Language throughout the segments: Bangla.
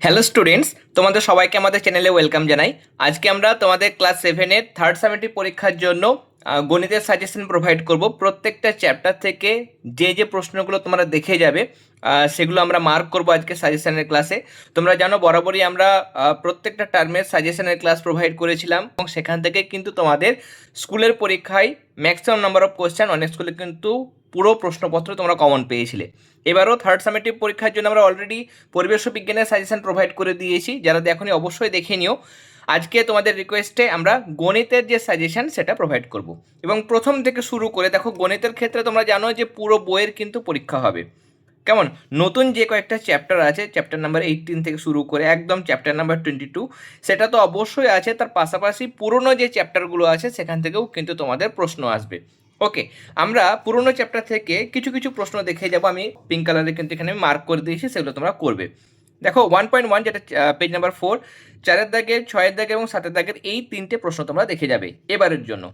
হ্যালো স্টুডেন্টস তোমাদের সবাইকে আমাদের চ্যানেলে ওয়েলকাম জানাই। আজকে আমরা তোমাদের ক্লাস সেভেনের থার্ড সেমেস্টার পরীক্ষার জন্য গণিতের সাজেশন প্রোভাইড করব। প্রত্যেকটা চ্যাপ্টার থেকে যে যে প্রশ্নগুলো তোমরা দেখে যাবে সেগুলো আমরা মার্ক করব আজকে সাজেশনের ক্লাসে তোমরা জানো, বরাবরই আমরা প্রত্যেকটা টার্মের সাজেশনের ক্লাস প্রোভাইড করেছিলাম। এবং সেখান থেকে কিন্তু তোমাদের স্কুলের পরীক্ষায় ম্যাক্সিমাম নাম্বার অফ কোয়েশ্চেন অনেক স্কুলে কিন্তু পুরো প্রশ্নপত্র তোমরা কমন পেয়েছিলে। এবারও থার্ড সামেটিভ পরীক্ষার জন্য আমরা অলরেডি পরিবেশ বিজ্ঞানের সাজেশন প্রোভাইড করে দিয়েছি। যারা দেখনি অবশ্যই দেখে নিও। আজকে তোমাদের রিকোয়েস্টে আমরা গণিতের যে সাজেশন সেটা প্রোভাইড করব। এবং প্রথম থেকে শুরু করে, দেখো গণিতের ক্ষেত্রে তোমরা জানো যে পুরো বইয়ের কিন্তু পরীক্ষা হবে। কেমন? নতুন যে কয়েকটা চ্যাপ্টার আছে চ্যাপ্টার নাম্বার এইটিন থেকে শুরু করে একদম চ্যাপ্টার নাম্বার টোয়েন্টি টু সেটা তো অবশ্যই আছে। তার পাশাপাশি পুরনো যে চ্যাপ্টারগুলো আছে, সেখান থেকেও কিন্তু তোমাদের প্রশ্ন আসবে। ওকে আমরা পুরনো চ্যাপ্টার থেকে কিছু কিছু প্রশ্ন দেখে যাব। আমি পিঙ্ক কালারে কিন্তু এখানে মার্ক করে দিয়েছি, সেগুলো তোমরা করবে। দেখো ওয়ান পয়েন্ট ওয়ান যেটা পেজ নাম্বার ফোর চারের দাগের, ছয়ের দাগের এবং সাতের দাগের এই তিনটে প্রশ্ন তোমরা দেখে যাবে। এবারের জন্য।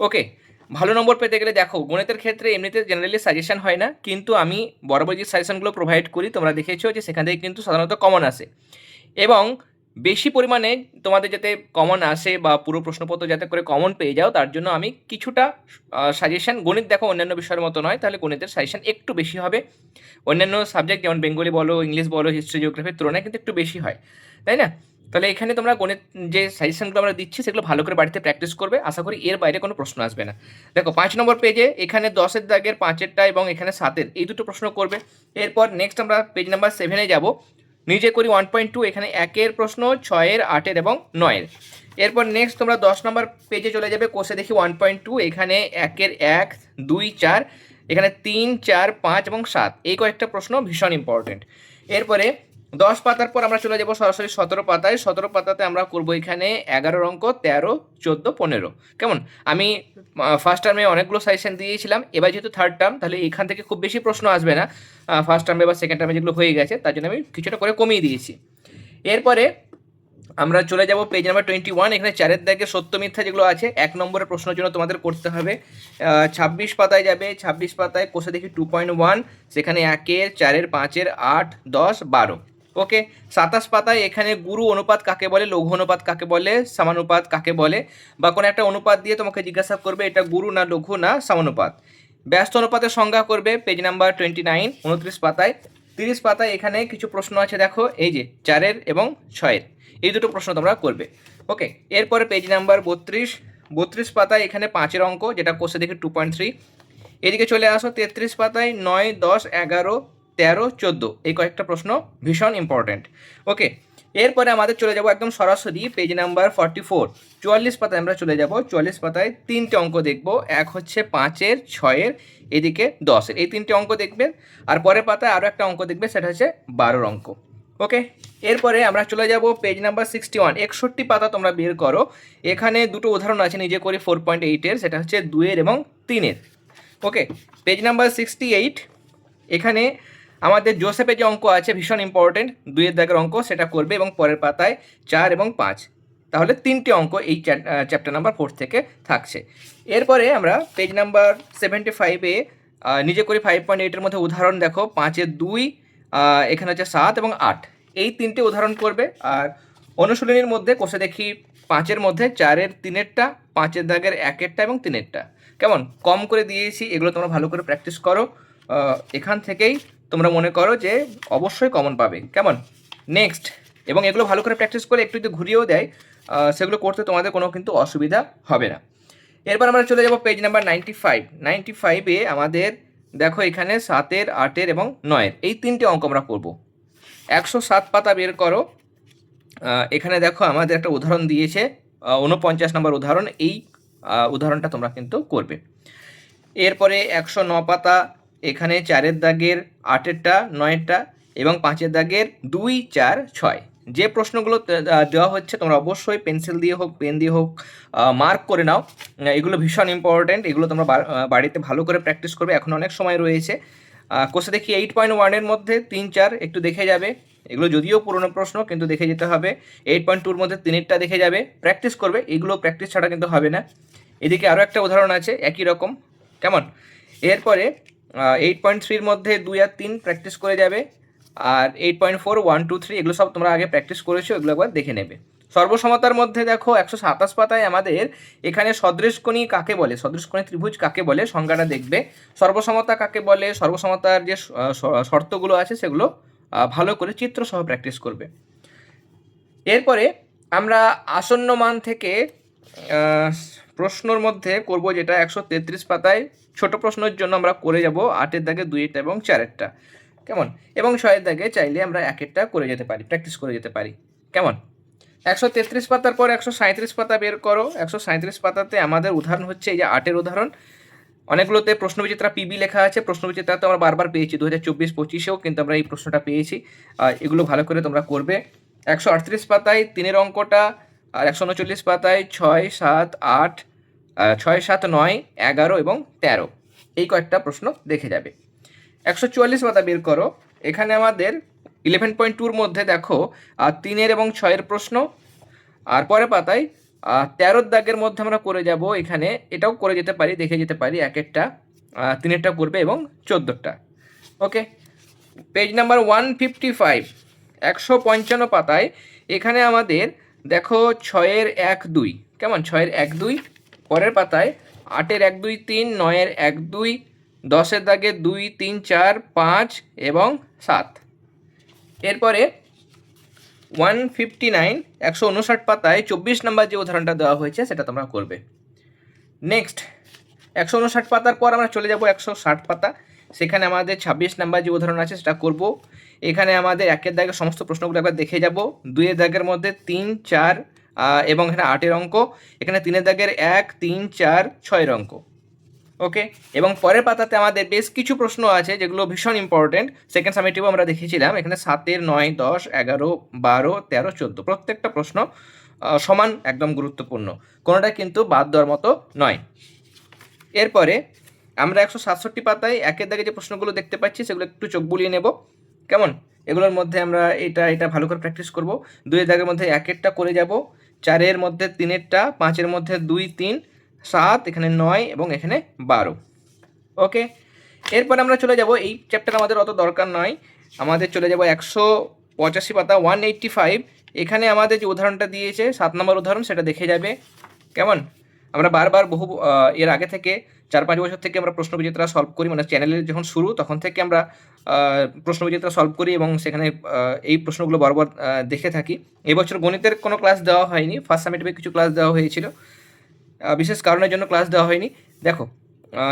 ওকে ভালো নম্বর পেতে গেলে দেখো, গণিতের ক্ষেত্রে এমনিতে জেনারেলি সাজেশন হয় না, কিন্তু আমি বরাবর যে সাজেশনগুলো প্রোভাইড করি, তোমরা দেখেছ যে সেখান থেকে কিন্তু সাধারণত কমন আসে। এবং বেশি পরিমাণে তোমাদের যাতে কমন আসে বা পুরো প্রশ্নপত্র যাতে করে কমন পেয়ে যাও, তার জন্য আমি কিছুটা সাজেশন গণিত দেখো অন্যান্য বিষয়ের মতো নয়, তাহলে গণিতের সাজেশন একটু বেশি হবে। অন্যান্য সাবজেক্ট যেমন বেঙ্গলি বলো, ইংলিশ বলো হিস্ট্রি জিওগ্রাফির তুলনায় কিন্তু একটু বেশি হয়, তাই না? তাহলে এখানে তোমরা গণিত, যে সাজেশনগুলো আমরা দিচ্ছি, সেগুলো ভালো করে বাড়িতে প্র্যাকটিস করবে। আশা করি এর বাইরে কোনো প্রশ্ন আসবে না। দেখো, পাঁচ নম্বর পেজে এখানে দশের দাগের পাঁচেরটা এবং এখানে সাতের, এই দুটো প্রশ্ন করবে। এরপর নেক্সট আমরা পেজ নাম্বার সেভেনে যাব। নিজে করি ওয়ান পয়েন্ট টু এখানে একের প্রশ্ন, ছয়ের, আটের এবং নয়ের। এরপর নেক্সট তোমরা দশ নম্বর পেজে চলে যাবে কোষে দেখি ওয়ান পয়েন্ট টু এখানে একের এক, দুই, চার, এখানে তিন, চার, পাঁচ এবং সাত। এই কয়েকটা প্রশ্ন ভীষণ ইম্পর্টেন্ট এরপরে দশ পাতার পর আমরা চলে যাব সরাসরি সতেরো পাতায়। সতেরো পাতাতে আমরা করব এখানে এগারো অঙ্ক তেরো, চোদ্দ, পনেরো। কেমন? আমি ফার্স্ট টার্মে অনেকগুলো সাজেশন দিয়েছিলাম। এবার যেহেতু থার্ড টার্ম তাহলে এখান থেকে খুব বেশি প্রশ্ন আসবে না। ফার্স্ট টার্মে বা সেকেন্ড টার্মে যেগুলো হয়ে গেছে, তার জন্য আমি কিছুটা করে কমিয়ে দিয়েছি। এরপরে আমরা চলে যাব পেজ নাম্বার টোয়েন্টি ওয়ান এখানে চারের দাগে সত্য মিথ্যা যেগুলো আছে, এক নম্বরের প্রশ্নের জন্য তোমাদের করতে হবে। ছাব্বিশ পাতায় যাবে। ছাব্বিশ পাতায় কোষে দেখি টু পয়েন্ট ওয়ান সেখানে একের, চারের, পাঁচের, আট, দশ, বারো। ওকে সাতাশ পাতায় এখানে গুরু অনুপাত কাকে বলে, লঘু অনুপাত কাকে বলে, সমানুপাত কাকে বলে? বা কোনো একটা অনুপাত দিয়ে তোমাকে জিজ্ঞাসা করবে, এটা গুরু না লঘু না সমানুপাত। ব্যস্ত অনুপাতের সংজ্ঞা করবে পেজ নাম্বার টোয়েন্টি নাইন উনত্রিশ পাতায়। তিরিশ পাতায় এখানে কিছু প্রশ্ন আছে, দেখো, এই যে চারের এবং ছয়ের। এই দুটো প্রশ্ন তোমরা করবে। ওকে এরপরে পেজ নাম্বার বত্রিশ। বত্রিশ পাতায় এখানে পাঁচের অঙ্ক, যেটা কোষে দেখি টু পয়েন্ট থ্রি এদিকে চলে আসো, তেত্রিশ পাতায় নয়, দশ, এগারো তেরো, চোদ্দ, এই কয়েকটা প্রশ্ন ভীষণ ইম্পর্ট্যান্ট ওকে এরপরে আমাদের চলে যাব একদম সরাসরি পেজ নাম্বার ফর্টি ফোর চুয়াল্লিশ পাতায় আমরা চলে যাব, চুয়াল্লিশ পাতায় তিনটে অঙ্ক দেখব, এক হচ্ছে পাঁচের, ছয়ের, এদিকে দশের, এই তিনটে অঙ্ক দেখবেন, আর পরের পাতায় আরও একটা অঙ্ক দেখবে, সেটা হচ্ছে বারোর অঙ্ক। ওকে এরপরে আমরা চলে যাব পেজ নাম্বার সিক্সটি ওয়ান একষট্টি পাতা তোমরা বের করো, এখানে দুটো উদাহরণ আছে, নিজে করে ফোর পয়েন্ট এইটের সেটা হচ্ছে দুয়ের এবং তিনের। Okay page number sixty eight এখানে আমাদের জোসেফের যে অঙ্ক আছে, ভীষণ ইম্পর্টেন্ট দুইয়ের দাগের অঙ্ক সেটা করবে এবং পরের পাতায় চার এবং পাঁচ। তাহলে তিনটি অঙ্ক এই চ্যাপ্টার নাম্বার ফোর থেকে থাকছে। এরপরে আমরা পেজ নাম্বার সেভেন্টি ফাইভে নিজে করি ফাইভ পয়েন্ট এইটের মধ্যে উদাহরণ দেখো। পাঁচের দুই এখানে হচ্ছে সাত এবং আট। এই তিনটে উদাহরণ করবে। আর অনুশীলনীর মধ্যে কষে দেখি পাঁচের মধ্যে চারের তিনেরটা, পাঁচের দাগের একেরটা এবং তিনেরটা। কেমন? কম করে দিয়েছি, এগুলো তোমরা ভালো করে প্র্যাকটিস করো। এখান থেকেই তোমরা মনে করো যে অবশ্যই কমন পাবে। কেমন? নেক্সট এবং এগুলো ভালো করে প্র্যাকটিস করে একটু যদি ঘুরিয়েও দেয় সেগুলো করতে তোমাদের কোনো কিন্তু অসুবিধা হবে না। এরপর আমরা চলে যাব page number ninety five ninety ফাইভে আমাদের দেখো এখানে সাতের, আটের এবং নয়ের এই তিনটে অঙ্ক আমরা করব। একশো সাত পাতা বের করো। এখানে দেখো আমাদের একটা উদাহরণ দিয়েছে উনপঞ্চাশ নম্বর উদাহরণ। এই উদাহরণটা তোমরা কিন্তু করবে। এরপরে একশো ন পাতা এখানে চারের দাগের আটেরটা, নয়েরটা এবং পাঁচের দাগের দুই, চার, ছয়। যে প্রশ্নগুলো দেওয়া হচ্ছে তোমরা অবশ্যই পেন্সিল দিয়ে হোক, পেন দিয়ে হোক মার্ক করে নাও। এগুলো ভীষণ ইম্পর্ট্যান্ট এগুলো তোমরা বাড়িতে ভালো করে প্র্যাকটিস করবে। এখন অনেক সময় রয়েছে। কোর্সে দেখি এইট পয়েন্ট ওয়ানের মধ্যে তিন, চার একটু দেখে যাবে। এগুলো যদিও পুরনো প্রশ্ন, কিন্তু দেখে যেতে হবে। এইট পয়েন্ট টুর মধ্যে তিনেরটা দেখে যাবে। প্র্যাকটিস করবে। এগুলো প্র্যাকটিস ছাড়া কিন্তু হবে না। এদিকে আরও একটা উদাহরণ আছে, একই রকম। কেমন? এরপরে এইট পয়েন্ট থ্রির মধ্যে দুই আর তিন প্র্যাকটিস করে যাবে। আর eight point four one two three এগুলো সব তোমরা আগে প্র্যাকটিস করেছ, এগুলো একবার দেখে নেবে। সর্বসমতার মধ্যে দেখো একশো সাতাশ পাতায় আমাদের এখানে সদৃশকোণী কাকে বলে? সদৃশকোণী ত্রিভুজ কাকে বলে? সংজ্ঞাটা দেখবে। সর্বসমতা কাকে বলে? সর্বসমতার যে শর্তগুলো আছে সেগুলো ভালো করে চিত্র সহ প্র্যাকটিস করবে। এরপরে আমরা আসন্ন মান থেকে প্রশ্নর মধ্যে করব যেটা একশো তেত্রিশ পাতায় ছোট প্রশ্নের জন্য আমরা করে যাব, আটের দাগে দুইটা এবং চারেরটা। কেমন? এবং ছয়ের দাগে চাইলে আমরা একেরটা করে যেতে পারি প্র্যাকটিস করে যেতে পারি। কেমন? একশো তেত্রিশ পাতার পর একশো সাঁত্রিশ পাতা বের করো। একশো সাঁত্রিশ পাতাতে আমাদের উদাহরণ হচ্ছে এই যে আটের উদাহরণ। অনেকগুলোতে প্রশ্নবিচিত্রা পিবি লেখা আছে, প্রশ্নবিচিত্রা তো আমরা বারবার পেয়েছি দু হাজার চব্বিশ পঁচিশেও কিন্তু আমরা এই প্রশ্নটা পেয়েছি। এগুলো ভালো করে তোমরা করবে। একশো আটত্রিশ পাতায় তিনের অঙ্কটা আর একশো উনচল্লিশ পাতায় ছয় সাত আট ছয় সাত নয়, এগারো এবং তেরো। এই কয়েকটা প্রশ্ন দেখে যাবে। একশো চুয়াল্লিশ পাতা বের করো। এখানে আমাদের ইলেভেন পয়েন্ট টুর মধ্যে দেখো আর তিনের এবং ছয়ের প্রশ্ন। আর পরের পাতায় তেরোর দাগের মধ্যে আমরা করে যাব। এখানে এটাও করে যেতে পারি, দেখে যেতে পারি, এক একটা তিনেরটা করবে এবং চোদ্দোটা okay? Page number one fifty five একশো পঞ্চান্ন পাতায় এখানে আমাদের দেখো ছয়ের এক দুই। কেমন? ছয়ের এক দুই, পরের পাতায় আটের এক দুই তিন, নয়ের এক দুই, দশের দাগে দুই তিন চার পাঁচ এবং সাত। এরপরে ওয়ান ফিফটি নাইন, একশো উনষাট পাতায় চব্বিশ নাম্বার যে উদাহরণটা দেওয়া হয়েছে, সেটা তোমরা করবে। নেক্সট, একশো উনষাট পাতার পর আমরা চলে যাব একশো ষাট পাতা। সেখানে আমাদের ছাব্বিশ নাম্বার যে উদাহরণ আছে, সেটা করব। এখানে আমাদের একের দাগের সমস্ত প্রশ্নগুলো একবার দেখে যাব। দুইয়ের দাগের মধ্যে তিন, চার এবং এখানে আটের অঙ্ক। এখানে তিনের দাগের এক, তিন, চার, ছয়ের অঙ্ক। ওকে? এবং পরের পাতাতে আমাদের বেশ কিছু প্রশ্ন আছে যেগুলো ভীষণ ইম্পর্টেন্ট সেকেন্ড সামিটিভও আমরা দেখেছিলাম। এখানে সাতের নয়, দশ, এগারো, বারো, তেরো, চোদ্দ। প্রত্যেকটা প্রশ্ন সমান একদম গুরুত্বপূর্ণ। কোনোটা কিন্তু বাদ দেওয়ার মতো নয়। এরপরে আমরা একশো সাতষট্টি পাতায় একের দাগে যে প্রশ্নগুলো দেখতে পাচ্ছি, সেগুলো একটু চোখ বুলিয়ে নেব। কেমন? এগুলোর মধ্যে আমরা এটা এটা ভালো করে প্র্যাকটিস করব। দুইয়ের দাগের মধ্যে একেরটা করে যাব। চারের মধ্যে তিনেরটা, পাঁচের মধ্যে দুই, তিন, সাত, এখানে নয় এবং এখানে বারো। ওকে? এরপর আমরা চলে যাব। এই চ্যাপ্টার আমাদের অত দরকার নয়। আমাদের চলে যাব একশো পঁচাশি পাতা ওয়ান এইট্টি ফাইভ এখানে আমাদের যে উদাহরণটা দিয়েছে, সাত নম্বর উদাহরণ, সেটা দেখে যাবে। কেমন? আমরা বারবার বহু এর আগে থেকে চার পাঁচ বছর থেকে আমরা প্রশ্ন বিজেতা সলভ করি। মানে চ্যানেলের যখন শুরু, তখন থেকে আমরা প্রশ্ন বিজেতা সলভ করি এবং সেখানে এই প্রশ্নগুলো বারবার দেখে থাকি। এবছর গণিতের কোনো ক্লাস দেওয়া হয়নি। ফার্স্ট সামিটিভে কিছু ক্লাস দেওয়া হয়েছিল। বিশেষ কারণের জন্য ক্লাস দেওয়া হয়নি। দেখো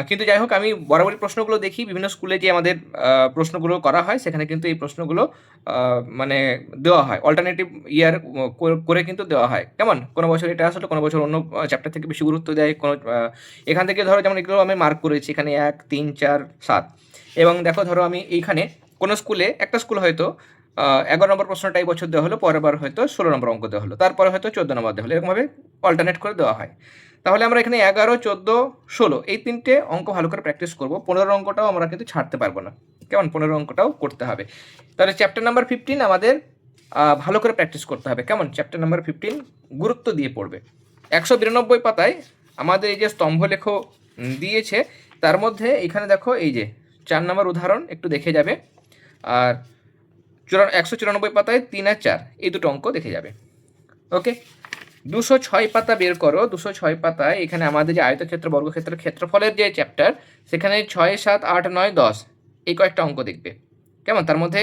কিন্তু যাই হোক, আমি বরাবরই প্রশ্নগুলো দেখি। বিভিন্ন স্কুলে যে আমাদের প্রশ্নগুলো করা হয়, সেখানে কিন্তু এই প্রশ্নগুলো মানে দেওয়া হয়। অল্টারনেটিভ ইয়ার করে কিন্তু দেওয়া হয়। কেমন? কোনো বছর এটা আসলে, কোনো বছর অন্য চ্যাপ্টার থেকে বেশি গুরুত্ব দেয়। কোনো এখান থেকে ধরো যেমন এগুলো আমি মার্ক করেছি, এখানে এক, তিন, চার, সাত। এবং দেখো ধরো আমি এইখানে, কোনো স্কুলে, একটা স্কুল হয়তো এগারো নম্বর প্রশ্নটা এই বছর দেওয়া হলো, পরের বার হয়তো ষোলো নম্বর অঙ্ক দেওয়া হলো। তারপরে হয়তো চোদ্দ নম্বর দেওয়া হলো। এরকমভাবে অল্টারনেট করে দেওয়া হয়। তাহলে আমরা এখানে এগারো, চোদ্দ, ষোলো এই তিনটে অঙ্ক ভালো করে প্র্যাকটিস করব। পনেরো অঙ্কটাও আমরা কিন্তু ছাড়তে পারব না। কেমন? পনেরো অঙ্কটাও করতে হবে। তাহলে চ্যাপ্টার নাম্বার ফিফটিন আমাদের ভালো করে প্র্যাকটিস করতে হবে। কেমন? চ্যাপ্টার নাম্বার ফিফটিন গুরুত্ব দিয়ে পড়বে। একশো বিরানব্বই পাতায় আমাদের এই যে স্তম্ভলেখ দিয়েছে, তার মধ্যে এখানে দেখো এই যে চার নম্বর উদাহরণ, একটু দেখে যাবে। আর চুরা একশো চুরানব্বই পাতায় তিন আর চার। এই দুটো অঙ্ক দেখে যাবে। ওকে? দুশো ছয় পাতা বের করো। দুশো ছয় পাতায় এখানে আমাদের যে আয়তক্ষেত্র বর্গক্ষেত্র ক্ষেত্রফলের যে চ্যাপ্টার সেখানে ছয়, সাত, আট, নয়, দশ, এই কয়েকটা অঙ্ক দেখবে। কেমন? তার মধ্যে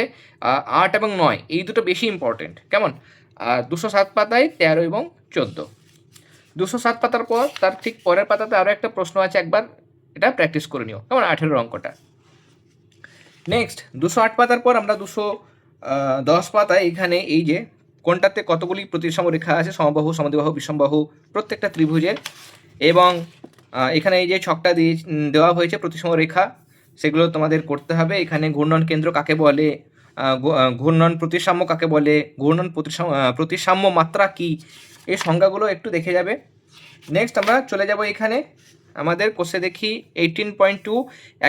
আট এবং নয়, এই দুটো বেশি ইম্পর্টেন্ট কেমন? আর দুশো সাত পাতায় তেরো এবং চোদ্দ। দুশো সাত পাতার পর, তার ঠিক পরের পাতাতে আরও একটা প্রশ্ন আছে একবার, এটা প্র্যাকটিস করে নিও। কেমন? আঠেরোর অঙ্কটা। নেক্সট দুশো আট পাতার পর আমরা দুশো দশ পাতায় এখানে এই যে কোনটাতে কতগুলি প্রতিসম রেখা আছে, সমবাহু, সমদ্বিবাহু বিষমবাহু প্রত্যেকটা ত্রিভুজের। এবং এখানে এই যে ছকটা দিয়ে দেওয়া হয়েছে প্রতিসম রেখা, সেগুলো তোমাদের করতে হবে। এখানে ঘূর্ণন কেন্দ্র কাকে বলে ঘূর্ণন প্রতিসাম্য কাকে বলে, ঘূর্ণন প্রতিসাম্য প্রতিসাম্য মাত্রা কি, এই সংজ্ঞাগুলো একটু দেখে যাবে। নেক্সট আমরা চলে যাব এখানে। আমাদের কোর্সে দেখি এইটিন পয়েন্ট টু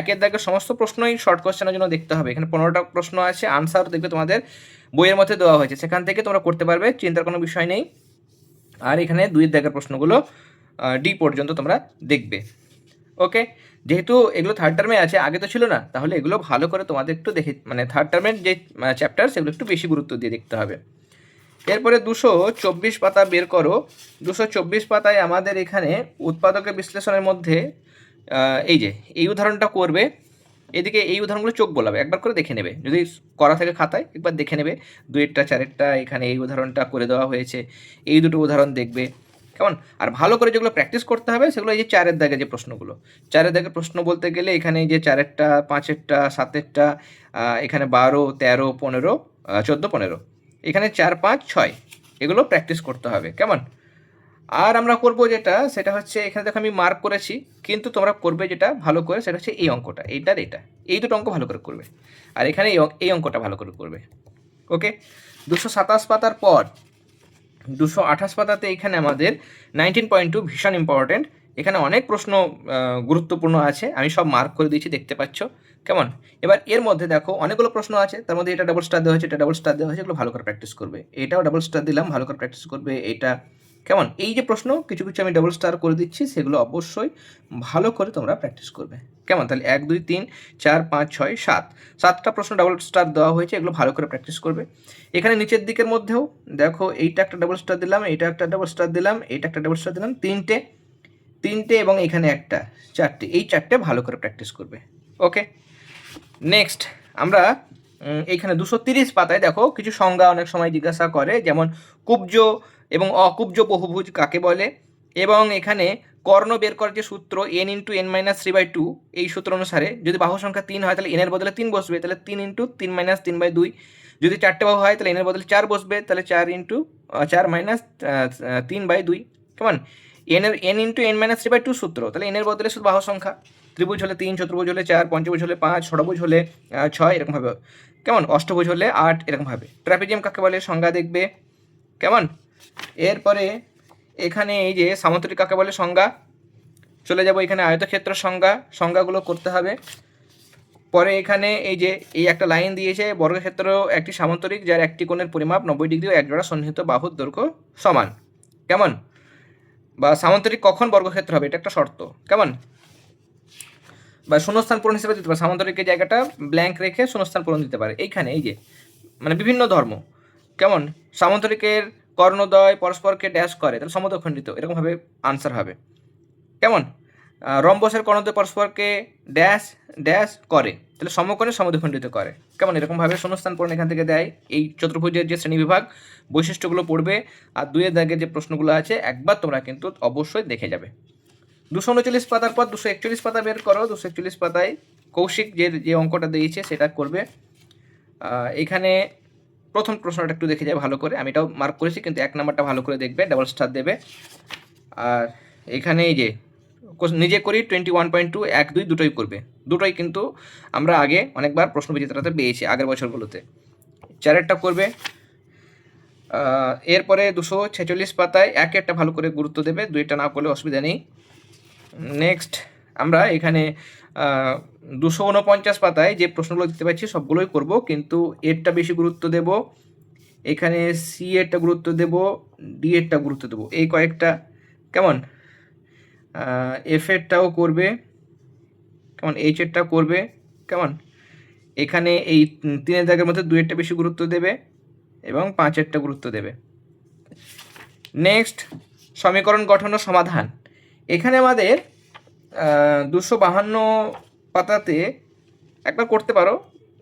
একের দাগের সমস্ত প্রশ্নই শর্ট কোশ্চেনের জন্য দেখতে হবে। এখানে পনেরোটা প্রশ্ন আছে আনসার দেখবে তোমাদের বইয়ের মধ্যে দেওয়া হয়েছে। সেখান থেকে তোমরা করতে পারবে, চিন্তার কোনো বিষয় নেই। আর এখানে দুই দাগের প্রশ্নগুলো ডি পর্যন্ত তোমরা দেখবে। ওকে যেহেতু এগুলো থার্ড টার্মে আছে, আগে তো ছিল না, তাহলে এগুলো ভালো করে তোমাদের একটু দেখে মানে থার্ড টার্মের যে চ্যাপ্টার সেগুলো একটু বেশি গুরুত্ব দিয়ে দেখতে হবে। এরপরে দুশো চব্বিশ পাতা বের করো। দুশো চব্বিশ পাতায় আমাদের এখানে উৎপাদকের বিশ্লেষণের মধ্যে এই যে, এই উদাহরণটা করবে। এদিকে এই উদাহরণগুলো চোখ বোলাবে, একবার করে দেখে নেবে। যদি করা থাকে খাতায়, একবার দেখে নেবে। দুয়েরটা চারেরটা, এখানে এই উদাহরণটা করে দেওয়া হয়েছে। এই দুটো উদাহরণ দেখবে। কেমন? আর ভালো করে যেগুলো প্র্যাকটিস করতে হবে, সেগুলো এই যে চারের দাগে যে প্রশ্নগুলো। চারের দাগে প্রশ্ন বলতে গেলে এখানে যে চারেরটা, পাঁচেরটা, সাতেরটা এখানে বারো, তেরো, পনেরো চোদ্দ, পনেরো। এখানে চার, পাঁচ, ছয়। এগুলো প্র্যাকটিস করতে হবে, কেমন? আর আমরা করব যেটা, সেটা হচ্ছে, এখানে দেখো আমি মার্ক করেছি, কিন্তু তোমরা করবে যেটা ভালো করে, সেটা হচ্ছে এই অঙ্কটা, এইটার এটা। এই দুটো অঙ্ক ভালো করে করবে। আর এখানে এই অঙ্ক- এই অঙ্কটা ভালো করে করবে। ওকে? দুশো সাতাশ পাতার পর, দুশো আঠাশ পাতাতে এখানে আমাদের নাইনটিন পয়েন্ট টু ভীষণ ইম্পর্টেন্ট এখানে অনেক প্রশ্ন গুরুত্বপূর্ণ আছে, আমি সব মার্ক করে দিয়েছি, দেখতে পাচ্ছ। কেমন? এবার এর মধ্যে দেখো, অনেকগুলো প্রশ্ন আছে, তার মধ্যে এটা ডাবল স্টার দেওয়া হয়েছে, এটা ডাবল স্টার দেওয়া হয়েছে, এগুলো ভালো করে প্র্যাকটিস করবে। এটাও ডাবল স্টার দিলাম, ভালো করে প্র্যাকটিস করবে, এটা কেমন? এই যে প্রশ্ন, কিছু কিছু আমি ডাবল স্টার করে দিচ্ছি, সেগুলো অবশ্যই ভালো করে তোমরা প্র্যাকটিস করবে। কেমন? তাহলে এক, দুই, তিন, চার, পাঁচ, ছয়, সাত। সাতটা প্রশ্ন ডাবল স্টার দেওয়া হয়েছে, এগুলো ভালো করে প্র্যাকটিস করবে। এখানে নিচের দিকের মধ্যেও দেখো, এইটা একটা ডাবল স্টার দিলাম এইটা একটা ডাবল স্টার দিলাম এইটা একটা ডাবল স্টার দিলাম, তিনটে তিনটে এবং এখানে একটা, চারটে, এই চারটে ভালো করে প্র্যাকটিস করবে। ওকে নেক্সট আমরা এইখানে দুশো তিরিশ পাতায় দেখো কিছু সংজ্ঞা অনেক সময় জিজ্ঞাসা করে, যেমন কুব্জ এবং অকুব্জ বহুভুজ কাকে বলে? এবং এখানে কর্ণ বের করার যে সূত্র n into n minus three by two এই সূত্র অনুসারে যদি বাহু সংখ্যা তিন হয়, তাহলে এনের বদলে তিন বসবে, তাহলে তিন ইন্টু তিন মাইনাস তিন বাই দুই। যদি চারটে বাহু হয়, তাহলে এনের বদলে চার বসবে, তাহলে চার ইন্টু চার মাইনাস তিন বাই দুই। কেমন এনের n into n minus three by two সূত্র। তাহলে এনের বদলে শুধু বাহু সংখ্যা। ত্রিভুজ হলে তিন, চতুর্ভুজ হলে চার, পঞ্চভুজ হলে পাঁচ, ষড়ভুজ হলে ছয় এরকমভাবে কেমন? অষ্টভুজ হলে আট এরকমভাবে ট্রাপিজিয়াম কাকে বলে? সংজ্ঞা দেখবে। কেমন? এরপরে এখানে এই যে সামন্তরিক কাকে বলে? সংজ্ঞা। চলে যাব এখানে আয়তক্ষেত্র সংজ্ঞা। সংজ্ঞাগুলো করতে হবে। পরে এখানে এই যে, এই একটা লাইন দিয়েছে, বর্গক্ষেত্র একটি সামান্তরিক, যার একটি কোণের পরিমাপ নব্বই ডিগ্রি ও একজোড়া সন্নিহিত বাহুর দৈর্ঘ্য সমান। কেমন? বা সামান্তরিক কখন বর্গক্ষেত্র হবে, এটা একটা শর্ত। কেমন? বা শূন্যস্থান পূরণ হিসেবে দিতে পারে সামান্তরিকের জায়গাটা ব্ল্যাঙ্ক রেখে শূন্যস্থান পূরণ দিতে পারে। এইখানে, এই যে মানে বিভিন্ন ধর্ম। কেমন? সামান্তরিকের কর্ণদয় পরস্পরকে ড্যাশ করে, তাহলে সমদ্বখণ্ডিত এরকমভাবে আনসার হবে। কেমন? রম্বসের কর্ণদ্বয় পরস্পরকে ড্যাশ ড্যাশ করে, তাহলে সমকোণে সমদ্বিখণ্ডিত করে। কেমন? এরকমভাবে শূন্যস্থান পূরণ এখান থেকে দেয়। এই চতুর্ভুজের যে শ্রেণীবিভাগ, বৈশিষ্ট্যগুলো পড়বে আর দুইয়ের দাগের যে প্রশ্নগুলো আছে, একবার তোমরা কিন্তু অবশ্যই দেখে যাবে। দুশো উনচল্লিশ পাতার পর দুশো একচল্লিশ পাতা বের করো। দুশো একচল্লিশ পাতায় কৌশিক যে যে অঙ্কটা দিয়েছে, সেটা করবে। এখানে প্রথম প্রশ্নটা একটু দেখে যায় ভালো করে। আমি এটাও মার্ক করেছি, কিন্তু এক নাম্বারটা ভালো করে দেখবে ডাবল স্টার দেবে। আর এখানে এই যে নিজে করি টোয়েন্টি ওয়ান পয়েন্ট টু এক, দুই দুটোই করবে। দুটোই কিন্তু আমরা আগে অনেকবার প্রশ্ন বিজেতারাতে পেয়েছি আগের বছরগুলোতে। চারেরটা করবে এরপরে দুশো ছেচল্লিশ পাতায় এক একটা ভালো করে গুরুত্ব দেবে, দুইটা না করলে অসুবিধা নেই। নেক্সট, আমরা এখানে দুশো উনপঞ্চাশ পাতায় যে প্রশ্নগুলো দিতে পাচ্ছি সবগুলোই করব, কিন্তু এরটা বেশি গুরুত্ব দেব, এখানে সি এরটা গুরুত্ব দেব, ডি এরটা গুরুত্ব দেব, এই কয়েকটা, কেমন? এফ এরটাও করবে। কেমন? এইচ এরটা করবে। কেমন? এখানে এই তিনের দাগের মধ্যে দুয়েরটা বেশি গুরুত্ব দেবে এবং পাঁচেরটা গুরুত্ব দেবে। নেক্সট সমীকরণ গঠন সমাধান। এখানে আমাদের দুশো বাহান্ন পাতাতে একবার করতে পারো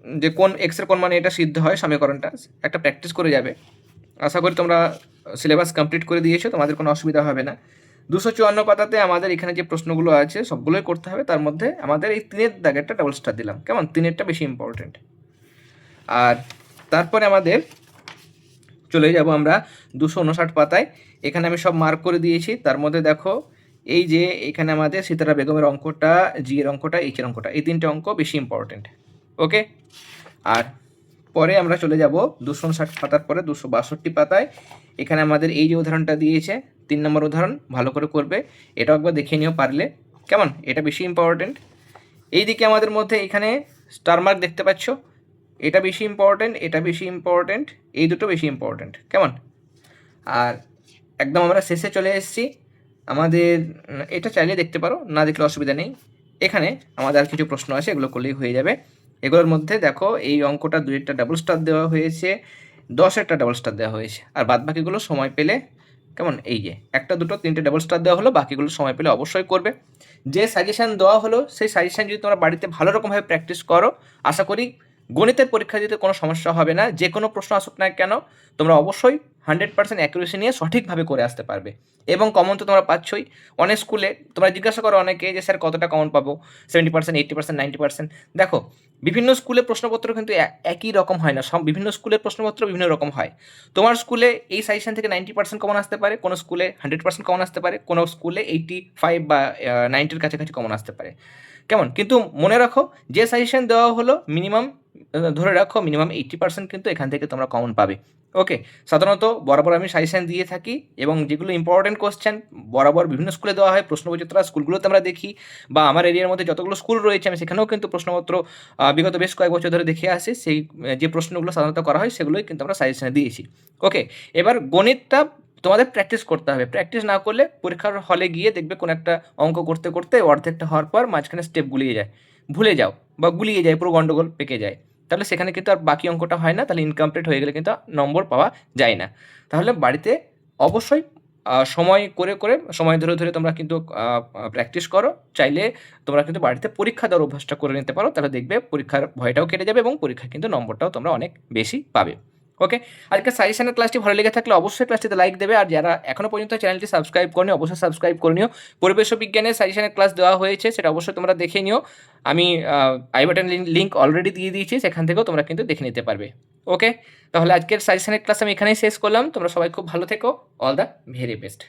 যে কোন এক্সের কোন মানে এটা সিদ্ধ হয় সমীকরণটা। একটা প্র্যাকটিস করে যাবে। আশা করি তোমরা সিলেবাস কমপ্লিট করে দিয়েছ, তোমাদের কোনো অসুবিধা হবে না। দুশো চুয়ান্ন পাতাতে আমাদের এখানে যে প্রশ্নগুলো আছে, সবগুলোই করতে হবে। তার মধ্যে আমাদের এই তিনের দাগেরটা ডাবল স্টার দিলাম। কেমন? তিনেরটা বেশি ইম্পর্টেন্ট আর তারপরে আমাদের চলে যাব আমরা দুশো উনষাট পাতায়। এখানে আমি সব মার্ক করে দিয়েছি। তার মধ্যে দেখো, এই যে এখানে আমাদের সীতারা বেগমের অঙ্কটা জি এর অঙ্কটা এইচ এর অঙ্কটা, এই তিনটে অঙ্ক বেশি ইম্পর্টেন্ট ওকে আর পরে আমরা চলে যাব দুশো ষাট পাতার পরে দুশো বাষট্টি পাতায়। এখানে আমাদের এই যে উদাহরণটা দিয়েছে, তিন নম্বর উদাহরণ, ভালো করে করবে। এটাও একবার দেখে নিও পারলে। কেমন? এটা বেশি ইম্পর্টেন্ট এইদিকে আমাদের মধ্যে এখানে স্টার মার্ক দেখতে পাচ্ছ। এটা বেশি ইম্পর্টেন্ট এটা বেশি ইম্পর্টেন্ট এই দুটো বেশি ইম্পর্টেন্ট কেমন? আর একদম আমরা শেষে চলে এসেছি। আমাদের, এটা চাইলে দেখতে পারো, না দেখলে অসুবিধা নেই। এখানে আমাদের আর কিছু প্রশ্ন আছে, এগুলো করলেই হয়ে যাবে। এগুলোর মধ্যে দেখো, এই অঙ্কটা দুই একটা ডাবল স্টার দেওয়া হয়েছে দশ একটা ডাবল স্টার দেওয়া হয়েছে। আর বাদ বাকিগুলো সময় পেলে কেমন? এই যে, একটা, দুটো, তিনটে ডাবল স্টার দেওয়া হলো, বাকিগুলো সময় পেলে অবশ্যই করবে। যে সাজেশান দেওয়া হলো, সেই সাজেশান যদি তোমরা বাড়িতে ভালো রকমভাবে প্র্যাকটিস করো, আশা করি গণিতের পরীক্ষা দিতে কোনো সমস্যা হবে না, যে কোনো প্রশ্ন আসুক না কেন, তোমরা অবশ্যই হান্ড্রেড পার্সেন্ট অ্যাকুরেসি নিয়ে সঠিকভাবে করে আসতে পারবে। এবং কমন তো তোমরা পাচ্ছই। অনেক স্কুলে তোমরা জিজ্ঞাসা করো অনেকে যে, স্যার, কতটা কমন পাবো? Seventy percent eighty percent ninety percent দেখো, বিভিন্ন স্কুলের প্রশ্নপত্র কিন্তু একই রকম হয় না। সব বিভিন্ন স্কুলের প্রশ্নপত্র বিভিন্ন রকম হয়। তোমার স্কুলে এই সাজেশন থেকে নাইনটি পার্সেন্ট কমন আসতে পারে, কোনো স্কুলে হান্ড্রেড পার্সেন্ট কমন আসতে পারে, কোনো স্কুলে এইটি ফাইভ বা নাইনটির কাছাকাছি কমন আসতে পারে। কেমন? কিন্তু মনে রাখো, যে সাজেশন দেওয়া হলো মিনিমাম ধরে রাখো মিনিমাম এইটটি পার্সেন্ট কিন্তু এখান থেকে তোমরা কমন পাবে। ওকে সাধারণত বরাবর আমি সাজেশন দিয়ে থাকি এবং যেগুলো ইম্পর্টেন্ট কোশ্চেন বরাবর বিভিন্ন স্কুলে দেওয়া হয়। প্রশ্নবিচিত্রা স্কুলগুলোতে আমরা দেখি বা আমার এরিয়ার মধ্যে যতগুলো স্কুল রয়েছে আমি সেখানেও কিন্তু প্রশ্নপত্র বিগত বেশ কয়েক বছর ধরে দেখে আসি। সেই যে প্রশ্নগুলো সাধারণত করা হয় সেগুলোই কিন্তু আমরা সাজেশনে দিয়েছি। ওকে এবার গণিতটা তোমাদের প্র্যাকটিস করতে হবে। প্র্যাকটিস না করলে পরীক্ষার হলে গিয়ে দেখবে কোনো একটা অঙ্ক করতে করতে অর্ধেকটা হওয়ার পর মাঝখানে স্টেপ গুলিয়ে যায়। ভুলে যাও বা গুলিয়ে যায়, পুরো গন্ডগোল পেকে যায়। তাহলে সেখানে কিন্তু আর বাকি অঙ্কটা হয় না, তাহলে ইনকমপ্লিট হয়ে গেলে কিন্তু নম্বর পাওয়া যায় না। তাহলে বাড়িতে অবশ্যই সময় করে করে, সময় ধরে ধরে তোমরা কিন্তু প্র্যাকটিস করো। চাইলে তোমরা কিন্তু বাড়িতে পরীক্ষা দেওয়ার অভ্যাসটা করে নিতে পারো, তাহলে দেখবে পরীক্ষার ভয়টাও কেটে যাবে এবং পরীক্ষায় কিন্তু নম্বরটাও তোমরা অনেক বেশি পাবে। ওকে আজকে সাজেশনের ক্লাসটি ভালো লেগে থাকলে অবশ্যই ক্লাসটিতে লাইক দেবে। আর যারা এখনও পর্যন্ত চ্যানেলটি সাবস্ক্রাইব করনি, অবশ্যই সাবস্ক্রাইব করে নিও। পরিবেশ বিজ্ঞানের সাজেশনের ক্লাস দেওয়া হয়েছে, সেটা অবশ্যই তোমরা দেখে নিও। আমি আই বাটন লিঙ্ক অলরেডি দিয়ে দিয়েছি, সেখান থেকেও তোমরা কিন্তু দেখে নিতে পারবে। ওকে তাহলে আজকের সাজেশনের ক্লাস আমি এখানেই শেষ করলাম। তোমরা সবাই খুব ভালো থেকো। All the very best